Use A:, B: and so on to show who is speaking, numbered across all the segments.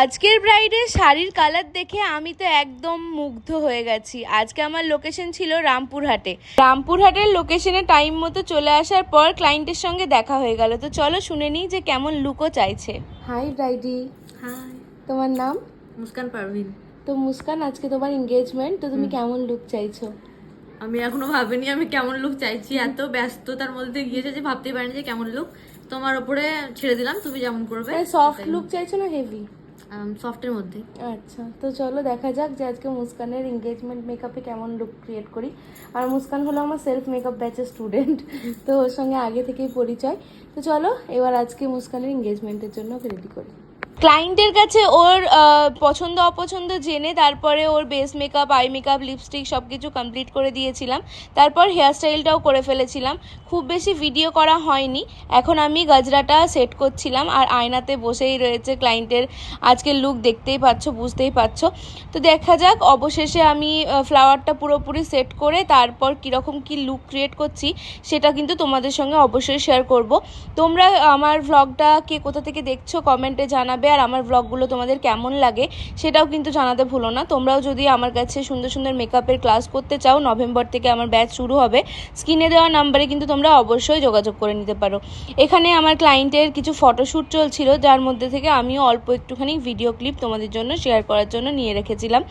A: আজকের ব্রাইডের শাড়ির কালার দেখে আমি তো একদম মুগ্ধ হয়ে গেছি। আজকে আমার লোকেশন ছিল রামপুরহাটে। রামপুরহাটের লোকেশনে টাইম মতো চলে আসার পর ক্লায়েন্টের সঙ্গে দেখা হয়ে গেল। তো চলো শুনে নিই যে কেমন লুকও চাইছে। হাই ব্রাইডি
B: হাই
A: তোমার নাম?
B: মুস্কান পারভিন।
A: তো মুস্কান আজকে তোমার এঙ্গেজমেন্ট তো তুমি কেমন লুক চাইছো?
B: আমি এখনও ভাবিনি আমি কেমন লুক চাইছি। এত ব্যস্ততার মধ্যে গিয়েছে যে ভাবতেই পারিনি যে কেমন লুক তোমার ওপরে ছেড়ে দিলাম তুমি যেমন করবে।
A: সফট লুক চাইছো না হেভি
B: সফটের মধ্যে।
A: আচ্ছা তো চলো দেখা যাক যে আজকে মুস্কানের এঙ্গেজমেন্ট মেকআপে কেমন লুক ক্রিয়েট করি। আর মুস্কান হলো আমার সেলফ মেকআপ ব্যাচের স্টুডেন্ট তো ওর সঙ্গে আগে থেকেই পরিচয়। তো চলো, এবার আজকে মুস্কানের এঙ্গেজমেন্টের জন্য রেডি করি। ক্লায়েন্টের কাছে ওর পছন্দ অপছন্দ জেনে তারপরে ওর base makeup, eye makeup, lipstick সব কিছু কমপ্লিট করে দিয়েছিলাম। তারপর হেয়ারস্টাইলটাও করে ফেলেছিলাম। খুব বেশি ভিডিও করা হয়নি। এখন আমি গজরাটা সেট করছিলাম আর আয়নাতে বসেই রয়েছে ক্লায়েন্টের আজকের লুক, দেখতেই পাচ্ছ, বুঝতেই পারছ তো দেখা যাক, অবশেষে আমি ফ্লাওয়ারটা পুরোপুরি সেট করে তারপর কীরকম কি লুক ক্রিয়েট করছি, সেটা কিন্তু তোমাদের সঙ্গে অবশ্যই শেয়ার করব। তোমরা আমার ভ্লগটা কে কোথা থেকে দেখছ কমেন্টে জানাবে। আর আমার ভ্লগগুলো তোমাদের কেমন লাগে সেটাও কিন্তু জানাতে ভুলো না। তোমরাও যদি আমার কাছে সুন্দর সুন্দর মেকআপের ক্লাস করতে চাও, নভেম্বর থেকে আমার ব্যাচ শুরু হবে স্ক্রিনে দেওয়া নাম্বারে কিন্তু তোমরা অবশ্যই যোগাযোগ করে নিতে পারো। এখানে আমার ক্লায়েন্টের কিছু ফটোশ্যুট চলছিল, যার মধ্যে থেকে আমিও অল্প একটুখানি ভিডিও ক্লিপ তোমাদের জন্য শেয়ার করার জন্য নিয়ে রেখেছিলাম।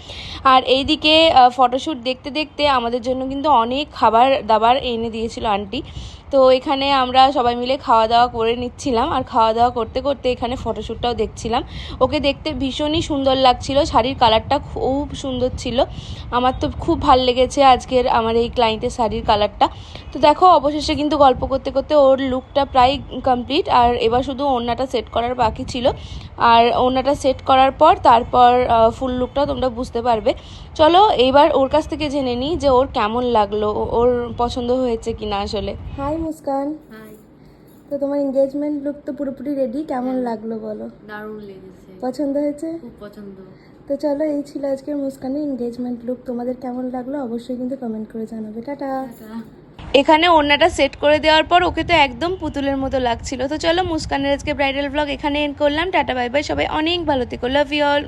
A: আর এইদিকে ফটোশ্যুট দেখতে দেখতে আমাদের জন্য কিন্তু অনেক খাবার দাবার এনে দিয়েছিল আন্টি তো এখানে আমরা সবাই মিলে খাওয়া দাওয়া করে নিচ্ছিলাম। আর খাওয়া দাওয়া করতে করতে এখানে ফটোশ্যুটটাও দেখছিলাম। ওকে দেখতে ভীষণই সুন্দর লাগছিল। শাড়ির কালারটা খুব সুন্দর ছিল। আমার তো খুব ভালো লেগেছে আজকের আমার এই ক্লায়েন্টের শাড়ির কালারটা তো দেখো, অবশেষে কিন্তু গল্প করতে করতে ওর লুকটা প্রায় কমপ্লিট আর এবার শুধু ওড়নাটা সেট করার বাকি ছিল। আর ওড়নাটা সেট করার পর তারপর ফুল লুকটা তোমরা বুঝতে পারবে। চলো, এবার ওর কাছ থেকে জেনে নিই যে ওর কেমন লাগল? ওর পছন্দ হয়েছে কিনা আসলে? হাই মুস্কান
B: হাই
A: তো তোমার এঙ্গেজমেন্ট লুক তো পুরোপুরি রেডি কেমন লাগল বলো?
B: দারুণ লেগেছে।
A: পছন্দ হয়েছে?
B: খুব পছন্দ।
A: তো চলো এই ছিল আজকের মুস্কানের এঙ্গেজমেন্ট লুক তোমাদের কেমন লাগল অবশ্যই কিন্তু কমেন্ট করে জানাবে। টাটা।
B: টাটা।
A: এখানে ওড়নাটা সেট করে দেওয়ার পর ওকে তো একদম পুতুলের মতো লাগছিল। তো চলো মুস্কানের আজকে ব্রাইডাল ব্লগ এখানে এন্ড করলাম। টাটা বাই বাই সবাই অনেক ভালো থেকো। Love you all